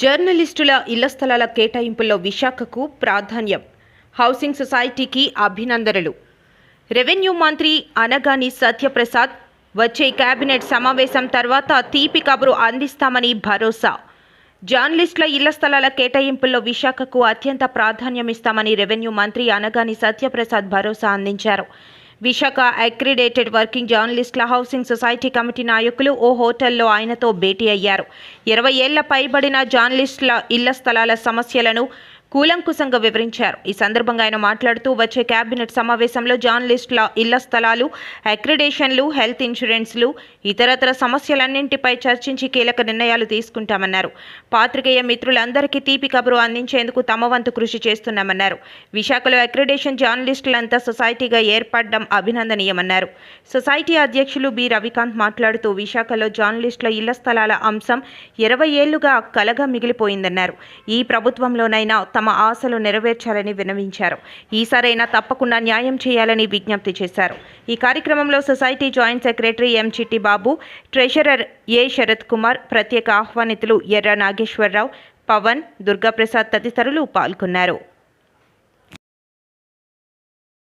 జర్నలిస్టుల ఇళ్ళ స్థలాల కేటాయింపుల్లో విశాఖకు ప్రాధాన్యం. హౌసింగ్ సొసైటీకి అభినందనలు. రెవెన్యూ మంత్రి అనగాని సత్యప్రసాద్ వచ్చే కేబినెట్ సమావేశం తర్వాత తీపి కబురు అందిస్తామని భరోసా. జర్నలిస్టుల ఇళ్ళ స్థలాల కేటాయింపుల్లో విశాఖకు అత్యంత ప్రాధాన్యమిస్తామని రెవెన్యూ మంత్రి అనగాని సత్యప్రసాద్ భరోసా అందించారు. విశాఖ అక్రిడేటెడ్ వర్కింగ్ జర్నలిస్టుల హౌసింగ్ సొసైటీ కమిటీ నాయకులు ఓ హోటల్లో ఆయనతో భేటీ అయ్యారు. ఇరవై ఏళ్ళ పైబడిన జర్నలిస్టుల ఇళ్ళ స్థలాల సమస్యలను కూలంకుశంగా వివరించారు. ఈ సందర్భంగా ఆయన మాట్లాడుతూ వచ్చే కేబినెట్ సమావేశంలో జర్నలిస్టుల ఇళ్ళ స్థలాలు అక్రిడేషన్లు హెల్త్ ఇన్సూరెన్స్లు ఇతరతర సమస్యలన్నింటిపై చర్చించి కీలక నిర్ణయాలు తీసుకుంటామన్నారు. పాత్రికేయ మిత్రులందరికీ తీపి కబురు అందించేందుకు తమ వంతు కృషి చేస్తున్నామన్నారు. విశాఖలో అక్రిడేషన్ జర్నలిస్టులంతా సొసైటీగా ఏర్పడడం అభినందనీయమన్నారు. సొసైటీ అధ్యక్షులు బి. రవికాంత్ మాట్లాడుతూ విశాఖలో జర్నలిస్టుల ఇళ్ళ స్థలాల అంశం ఇరవై ఏళ్ళుగా కలగా మిగిలిపోయిందన్నారు. ఈ ప్రభుత్వంలోనైనా తమ ఆశలు నెరవేర్చాలని విన్నవించారు ఈసారైనా తప్పకుండా న్యాయం చేయాలని విజ్ఞప్తి చేశారు. ఈ కార్యక్రమంలో society joint secretary M Chitti Babu treasurer A Sarath Kumar ప్రత్యేక ఆహ్వానితులు ఎర్ర నాగేశ్వరరావు పవన్ దుర్గాప్రసాద్ తదితరులు పాల్గొన్నారు.